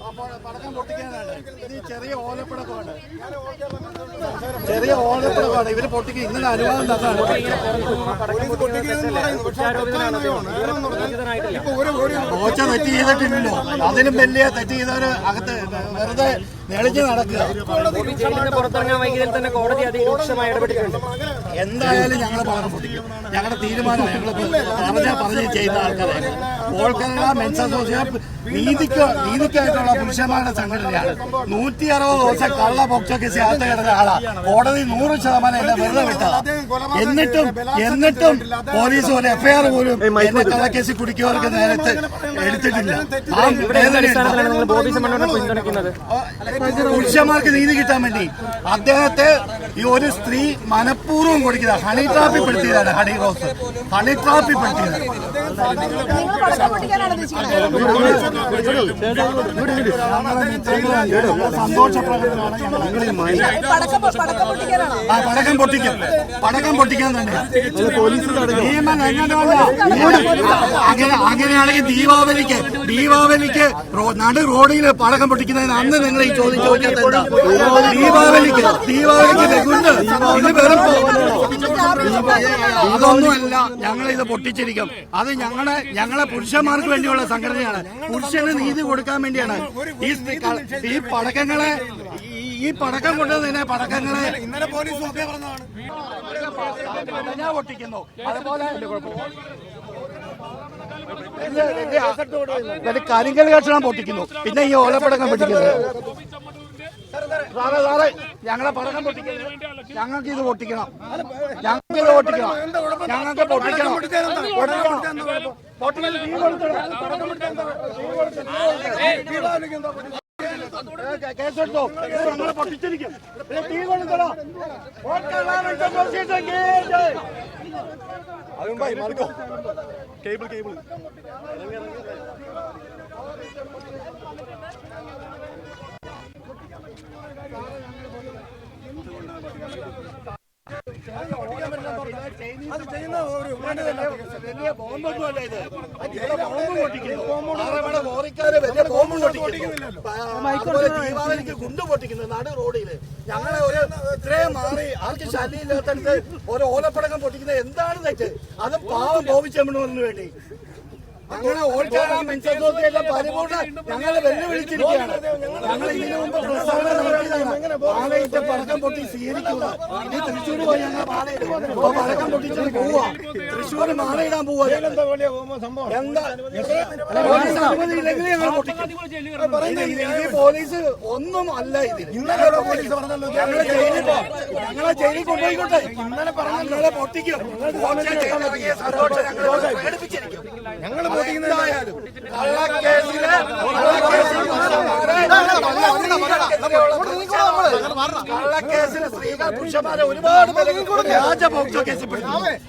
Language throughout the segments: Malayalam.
അപ്പോൾ പടക്കം പൊട്ടിക്കാനാണ് ഇത് ഈ ചെറിയ ഓലപ്പടക്കമാണ് ചെറിയ ഓലപ്പടക്കമാണ് ഇവർ പൊട്ടിക്ക് ഇങ്ങനെ അനുവാദം തന്നാണ്. ഓച്ച തെറ്റ് ചെയ്തിട്ടില്ലല്ലോ. അതിലും വലിയ തെറ്റ് ചെയ്തവര് അകത്ത് വെറുതെ നെളിഞ്ഞ് നടക്കുക. ജയിലിന് പുറത്തിറങ്ങാൻ വൈകിയതിൽ തന്നെ കോടതി അതിരൂക്ഷമായി ഇടപെട്ടിട്ടുണ്ട്. എന്തായാലും ഞങ്ങൾ പറഞ്ഞു പൊട്ടിക്കും. ഞങ്ങളുടെ തീരുമാനം ഞങ്ങൾ പറഞ്ഞ പറഞ്ഞ് ചെയ്യുന്ന ആൾക്കാരാണ് ഓൾ കേരള മെൻസ് അസോസിയേഷൻ നീതിക്ക് നീതിക്കായിട്ടുള്ള പുരുഷന്മാരുടെ സംഘടനയാണ്. നൂറ്റി അറുപത് ദിവസം കള്ള പോക്സോ കേസ് അകത്ത് കിടന്ന ആളാ. കോടതി നൂറ് ശതമാനം എന്നെ വെറുതെ വിട്ടത്. എന്നിട്ടും എന്നിട്ടും പോലീസ് ഒരു എഫ്ഐആർ പോലും എന്നെ കള്ളക്കേസിൽ കുടിക്കുന്നവർക്ക് നേരത്തെ എടുത്തിട്ടില്ല. പുരുഷന്മാർക്ക് നീതി കിട്ടാൻ വേണ്ടി അദ്ദേഹത്തെ ഈ ഒരു സ്ത്രീ മനഃപൂർവം കൊടുക്കുക ഹണി ട്രാപ്പിൽ പെടുത്തിയതാണ് ഹണി റോസ് ഹണി ട്രാപ്പിൽ പെടുത്തിയത് നിങ്ങൾ പടക്കം പൊട്ടിക്കാനാണ് സന്തോഷ പ്രകടനമാണ് ഞങ്ങൾ പടക്കം പടക്കം പൊട്ടിക്കാനാണോ? ആ പടക്കം പൊട്ടിക്കും. പടക്കം പൊട്ടിക്കാൻ തന്നെ. നിയമം എങ്ങനെയല്ല അങ്ങനെ അങ്ങനെയാണെങ്കിൽ ദീപാവലിക്ക് ദീപാവലിക്ക് നടു റോഡിൽ പടക്കം പൊട്ടിക്കുന്നതിന് അന്ന് നിങ്ങൾ ഈ ചോദ്യം ചോദിക്കാത്ത എന്താ? ദീപാവലിക്ക് ദീപാവലിക്ക് ഇത് വെറും അതൊന്നുമല്ല ഞങ്ങൾ ഇത് പൊട്ടിച്ചിരിക്കും. അത് ഞങ്ങളെ ഞങ്ങളെ പുരുഷന്മാർക്ക് വേണ്ടിയുള്ള സംഘടനയാണ്. പുരുഷന് നീതി കൊടുക്കാൻ വേണ്ടിയാണ്. ഈ പടക്കങ്ങളെ ഈ- പടക്കം കൊണ്ടുവന്നതിനെ പടക്കങ്ങളെ ഇന്നലെ പോലീസ് ഒക്കെ പറഞ്ഞതാണ്. ഞാൻ പൊട്ടിക്കുന്നു അതുപോലെ കരിങ്കൽ കഷണം പൊട്ടിക്കുന്നു. പിന്നെ ഈ ഓലപ്പടക്കം പൊട്ടിക്കുന്നത്. സാറേ സാറേ ഞങ്ങളെ പടക്കം പൊട്ടിക്കുന്നത് ഞങ്ങൾക്ക് ഇത് പൊട്ടിക്കണം. ഞങ്ങൾക്ക് ഇത് പൊട്ടിക്കണം. ഞങ്ങൾക്ക് പൊട്ടിക്കണം. പൊട്ടിക്കണം. പൊട്ടിക്കൽ തീ നമ്മളെ എന്താ? തീ കൊടുത്ത്, തീ കൊടുത്ത്. ഏ, കേബിൾ കേസെടുത്തോ ഇത് ഞങ്ങളെ പൊട്ടിച്ചിരിക്കും ഇത് തീ കൊടുത്തടാ ഓക്കെ ലാമെന്റ് അസോസിയേഷൻ ഗേറ്റ് വലിയ ബോംബൊന്നുമല്ല ഇത് ബോംബ് പൊട്ടിക്കുന്നു. ആറന്മുള ലോറിക്കാര് വലിയ ബോംബ് പൊട്ടിക്കുന്നു. കുണ്ട് പൊട്ടിക്കുന്നു നടു റോഡിൽ. ഞങ്ങളെ ഒരു ഇത്രയും മാറി ആർക്ക് ശല്യമില്ലാത്തടുത്ത് ഒരു ഓലപ്പടകം പൊട്ടിക്കുന്നത് എന്താണ് തെറ്റ്? അത് പാവം ബോബിച്ചമ്മണു വേണ്ടി. അങ്ങനെ ഓൾക്കാരാ അസോസിയേഷൻ പരിപൂർണ ഞങ്ങളെ വെല്ലുവിളിച്ചിരിക്കുകയാണ്. ഞങ്ങൾ ഇതിനു മുമ്പ് പ്രസ്താവന പാലയിട്ട പടക്കം പൊട്ടി സ്വീകരിക്കുക ഇനി തൃശ്ശൂർ പോയി ഞങ്ങൾ പാലയിടും അപ്പൊ പടക്കം പൊട്ടിച്ചിട്ട് പോവാ. തൃശ്ശൂർ മാലയിടാൻ പോവാ. എന്താ? പോലീസ് ഞങ്ങൾ പൊട്ടിക്കും. ഈ ഒന്നും അല്ല ഇതിൽ ഇന്നലെ പോലീസ് പറഞ്ഞല്ലോ ഞങ്ങളെ ജയിലിൽ ഞങ്ങളെ കൊണ്ടുപോയിക്കോട്ടെ. ഇന്നലെ പറഞ്ഞാൽ പൊട്ടിക്കും. സന്തോഷം. ഞങ്ങൾ പൊട്ടിക്കുന്നതായാലും കള്ളക്കേസിന് സ്ത്രീകൾ പുരുഷന്മാരെ ഒരുപാട് രാജഭോക്ത കേസിൽ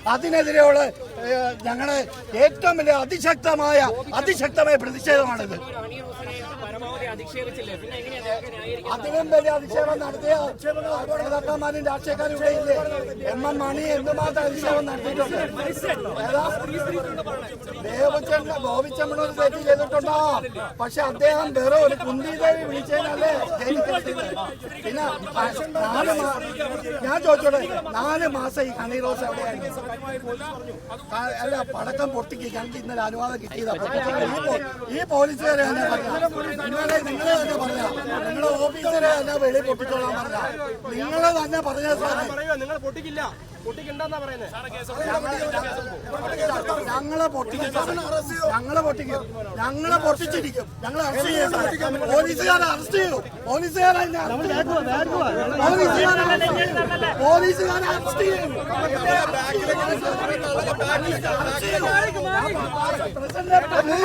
അതിനെതിരെയുള്ള ഞങ്ങൾ ഏറ്റവും വലിയ അതിശക്തമായ അതിശക്തമായ പ്രതിഷേധമാണിത്. അതിലും വലിയ അധിക്ഷേപം നടത്തിയ നേതാക്കന്മാരും രാഷ്ട്രീയക്കാരും ഇവിടെ ഇല്ലേ? എം എം മണി എന്തുമാത്രം അധിക്ഷേപം നടത്തിയിട്ടുണ്ട്? ഏതാ? ദേവചന്ദ്ര ഗോപിച്ചമ്മണ ഒരു തെറ്റ് ചെയ്തിട്ടുണ്ടോ? പക്ഷെ അദ്ദേഹം വേറെ ഒരു കുന്തിദേവി വിളിച്ചതിനല്ലേ? പിന്നെ നാല് ഞാൻ ചോദിച്ചോട്ടെ? നാല് മാസം ഈ ഹണി റോസ് എവിടെയായിരുന്നു? അല്ല പടക്കം പൊട്ടിക്ക്. ഞങ്ങൾക്ക് ഇന്നലെ അനുവാദം കിട്ടിയതാ. ഈ പോലീസുകാരെ തന്നെ പറയാം ഇന്നലെ നിങ്ങളെ തന്നെ പറയാം നിങ്ങളെ ഓഫീസറെ തന്നെ വെളി പൊട്ടിച്ചോളാൻ പറഞ്ഞ. നിങ്ങളെ തന്നെ പറഞ്ഞ സാറേ. നിങ്ങൾ പൊട്ടിക്കില്ല. ഞങ്ങളെ പൊട്ടിക്കും ഞങ്ങളെ പൊട്ടിക്കും ഞങ്ങളെ പൊട്ടിച്ചിരിക്കും. ഞങ്ങൾ അറസ്റ്റ് ചെയ്യും. പോലീസുകാരെ അറസ്റ്റ് ചെയ്യും. പോലീസുകാരെ. പോലീസുകാരെ. പോലീസുകാരെ അറസ്റ്റ് ചെയ്യും. പ്രസിഡന്റ്